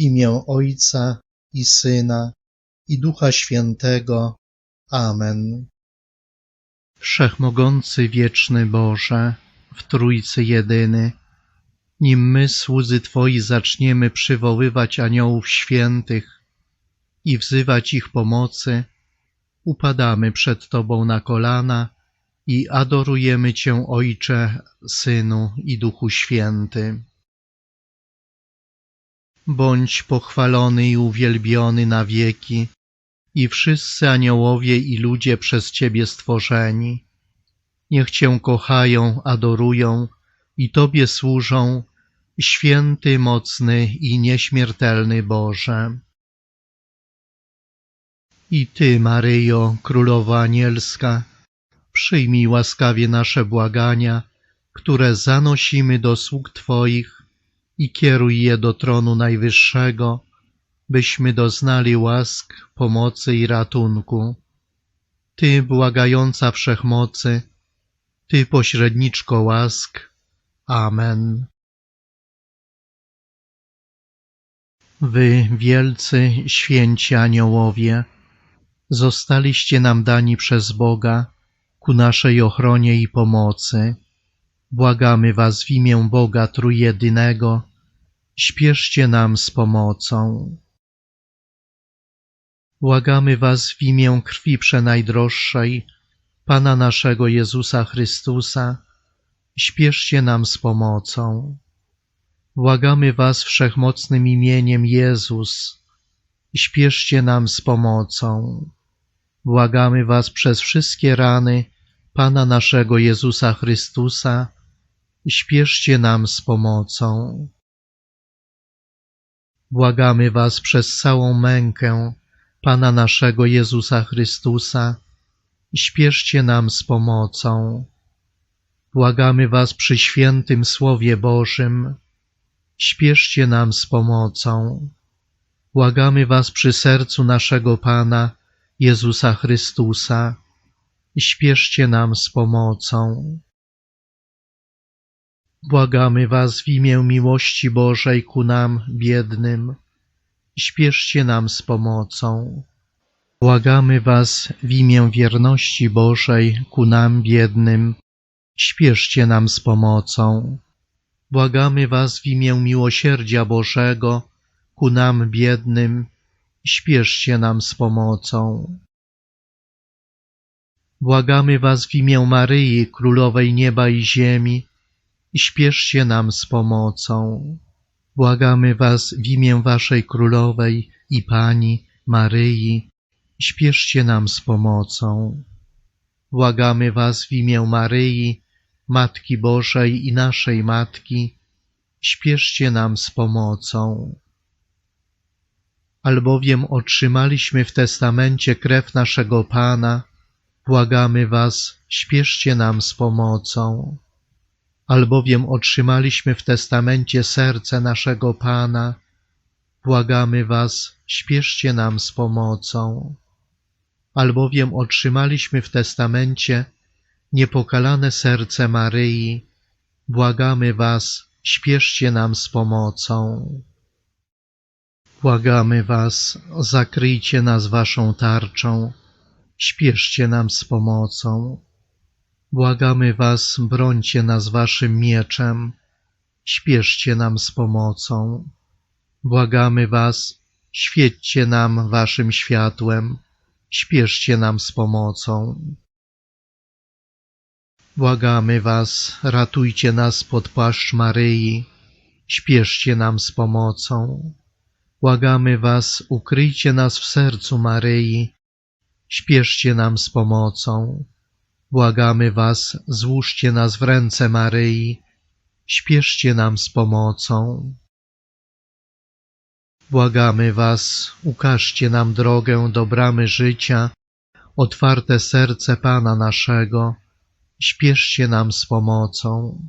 imię Ojca i Syna i Ducha Świętego. Amen. Wszechmogący wieczny Boże, w Trójcy jedyny, nim my, słudzy Twoi, zaczniemy przywoływać aniołów świętych i wzywać ich pomocy, upadamy przed Tobą na kolana i adorujemy Cię, Ojcze, Synu i Duchu Święty. Bądź pochwalony i uwielbiony na wieki i wszyscy aniołowie i ludzie przez Ciebie stworzeni. Niech Cię kochają, adorują i Tobie służą, święty, mocny i nieśmiertelny Boże. I Ty, Maryjo, Królowa Anielska, przyjmij łaskawie nasze błagania, które zanosimy do sług Twoich i kieruj je do tronu Najwyższego, byśmy doznali łask, pomocy i ratunku. Ty, błagająca wszechmocy, Ty, pośredniczko łask. Amen. Wy, wielcy, święci aniołowie, zostaliście nam dani przez Boga ku naszej ochronie i pomocy. Błagamy Was w imię Boga Trójjedynego, śpieszcie nam z pomocą. Błagamy Was w imię krwi przenajdroższej, Pana naszego Jezusa Chrystusa, śpieszcie nam z pomocą. Błagamy Was wszechmocnym imieniem Jezus, śpieszcie nam z pomocą. Błagamy Was przez wszystkie rany Pana naszego Jezusa Chrystusa, śpieszcie nam z pomocą. Błagamy Was przez całą mękę Pana naszego Jezusa Chrystusa, śpieszcie nam z pomocą. Błagamy Was przy świętym Słowie Bożym, śpieszcie nam z pomocą. Błagamy Was przy sercu naszego Pana Jezusa Chrystusa, śpieszcie nam z pomocą. Błagamy Was w imię miłości Bożej ku nam, biednym, śpieszcie nam z pomocą. Błagamy Was w imię wierności Bożej ku nam, biednym, śpieszcie nam z pomocą. Błagamy Was w imię miłosierdzia Bożego ku nam, biednym, śpieszcie nam z pomocą. Błagamy Was w imię Maryi, Królowej Nieba i Ziemi, śpieszcie nam z pomocą. Błagamy Was w imię Waszej Królowej i Pani, Maryi, śpieszcie nam z pomocą. Błagamy Was w imię Maryi, Matki Bożej i naszej Matki, śpieszcie nam z pomocą. Albowiem otrzymaliśmy w testamencie krew naszego Pana, błagamy Was, śpieszcie nam z pomocą. Albowiem otrzymaliśmy w testamencie serce naszego Pana, błagamy Was, śpieszcie nam z pomocą. Albowiem otrzymaliśmy w testamencie niepokalane serce Maryi, błagamy Was, śpieszcie nam z pomocą. Błagamy Was, zakryjcie nas Waszą tarczą, śpieszcie nam z pomocą. Błagamy Was, brońcie nas Waszym mieczem, śpieszcie nam z pomocą. Błagamy Was, świećcie nam Waszym światłem, śpieszcie nam z pomocą. Błagamy Was, ratujcie nas pod płaszcz Maryi, śpieszcie nam z pomocą. Błagamy Was, ukryjcie nas w sercu Maryi, śpieszcie nam z pomocą. Błagamy Was, złóżcie nas w ręce Maryi, śpieszcie nam z pomocą. Błagamy Was, ukażcie nam drogę do bramy życia, otwarte serce Pana naszego, śpieszcie nam z pomocą.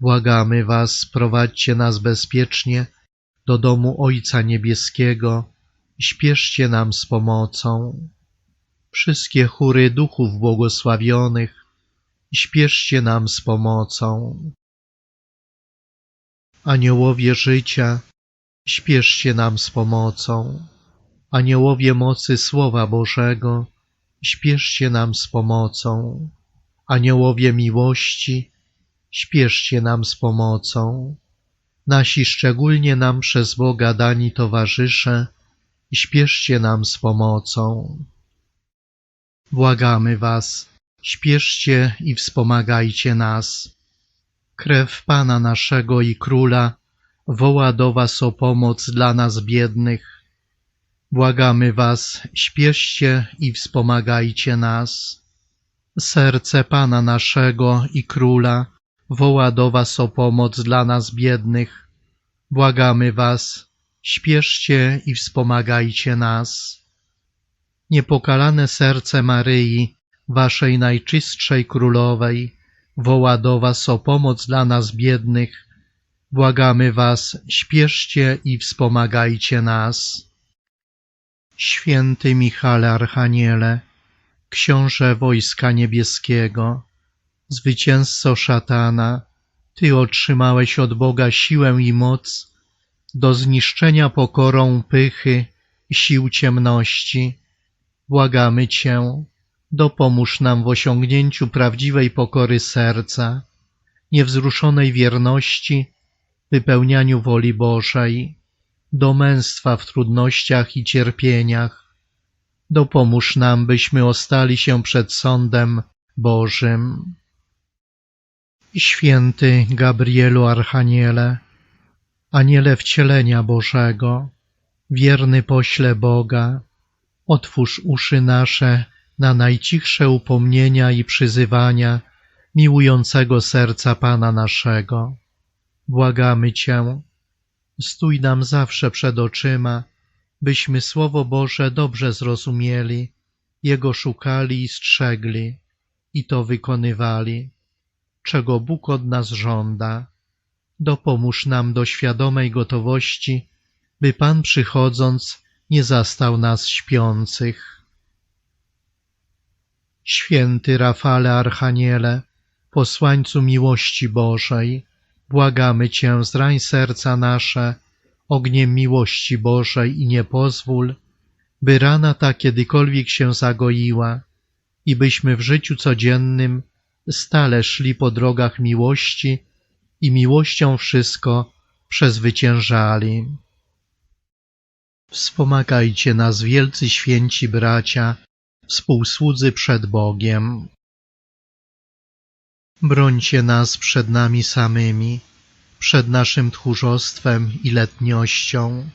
Błagamy Was, prowadźcie nas bezpiecznie do domu Ojca Niebieskiego, śpieszcie nam z pomocą. Wszystkie chóry duchów błogosławionych, śpieszcie nam z pomocą. Aniołowie życia, śpieszcie nam z pomocą. Aniołowie mocy Słowa Bożego, śpieszcie nam z pomocą. Aniołowie miłości, śpieszcie nam z pomocą. Nasi szczególnie nam przez Boga dani towarzysze, śpieszcie nam z pomocą. Błagamy Was, śpieszcie i wspomagajcie nas. Krew Pana naszego i Króla woła do Was o pomoc dla nas biednych. Błagamy Was, śpieszcie i wspomagajcie nas. Serce Pana naszego i Króla woła do Was o pomoc dla nas biednych. Błagamy Was, śpieszcie i wspomagajcie nas. Niepokalane serce Maryi, Waszej najczystszej Królowej, woła do Was o pomoc dla nas biednych. Błagamy Was, śpieszcie i wspomagajcie nas. Święty Michale Archaniele, Książę Wojska Niebieskiego, Zwycięzco szatana, Ty otrzymałeś od Boga siłę i moc do zniszczenia pokorą pychy sił ciemności. Błagamy Cię, dopomóż nam w osiągnięciu prawdziwej pokory serca, niewzruszonej wierności, wypełnianiu woli Bożej, do męstwa w trudnościach i cierpieniach. Dopomóż nam, byśmy ostali się przed sądem Bożym. Święty Gabrielu Archaniele, Aniele wcielenia Bożego, wierny pośle Boga, otwórz uszy nasze na najcichsze upomnienia i przyzywania miłującego serca Pana naszego. Błagamy Cię, stój nam zawsze przed oczyma, byśmy Słowo Boże dobrze zrozumieli, Jego szukali i strzegli, i to wykonywali, czego Bóg od nas żąda. Dopomóż nam do świadomej gotowości, by Pan przychodząc nie zastał nas śpiących. Święty Rafale Archaniele, posłańcu miłości Bożej, błagamy Cię, zrań serca nasze ogniem miłości Bożej i nie pozwól, by rana ta kiedykolwiek się zagoiła i byśmy w życiu codziennym stale szli po drogach miłości i miłością wszystko przezwyciężali. Wspomagajcie nas, wielcy święci bracia, współsłudzy przed Bogiem. Brońcie nas przed nami samymi, przed naszym tchórzostwem i letniością,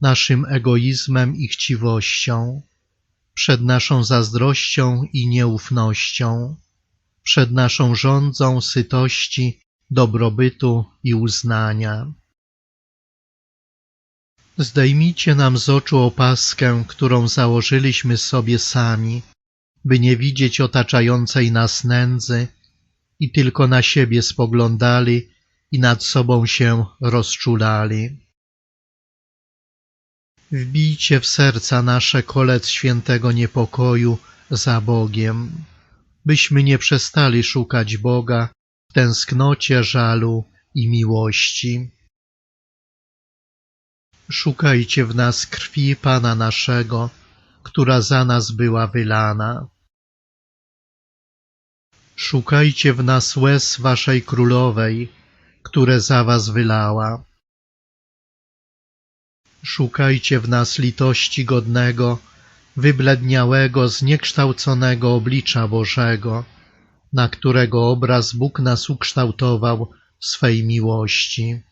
naszym egoizmem i chciwością, przed naszą zazdrością i nieufnością, przed naszą rządzą sytości, dobrobytu i uznania. Zdejmijcie nam z oczu opaskę, którą założyliśmy sobie sami, by nie widzieć otaczającej nas nędzy i tylko na siebie spoglądali i nad sobą się rozczulali. Wbijcie w serca nasze kolec świętego niepokoju za Bogiem, byśmy nie przestali szukać Boga w tęsknocie, żalu i miłości. Szukajcie w nas krwi Pana naszego, która za nas była wylana. Szukajcie w nas łez Waszej Królowej, które za Was wylała. Szukajcie w nas litości godnego, wybledniałego, zniekształconego oblicza Bożego, na którego obraz Bóg nas ukształtował w swej miłości.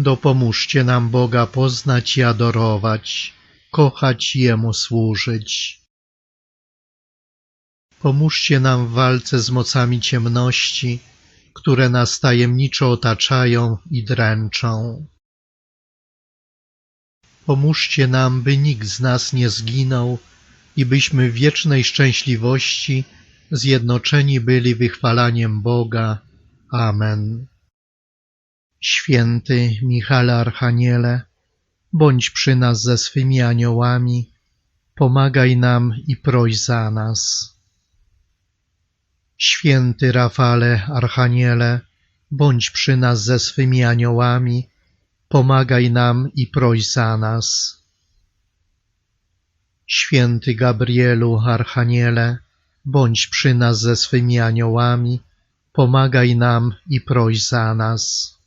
Dopomóżcie nam Boga poznać i adorować, kochać Jemu służyć. Pomóżcie nam w walce z mocami ciemności, które nas tajemniczo otaczają i dręczą. Pomóżcie nam, by nikt z nas nie zginął i byśmy w wiecznej szczęśliwości zjednoczeni byli wychwalaniem Boga. Amen. Święty Michale Archaniele, bądź przy nas ze swymi aniołami, pomagaj nam i proś za nas. Święty Rafale Archaniele, bądź przy nas ze swymi aniołami, pomagaj nam i proś za nas. Święty Gabrielu, Archaniele, bądź przy nas ze swymi aniołami, pomagaj nam i proś za nas.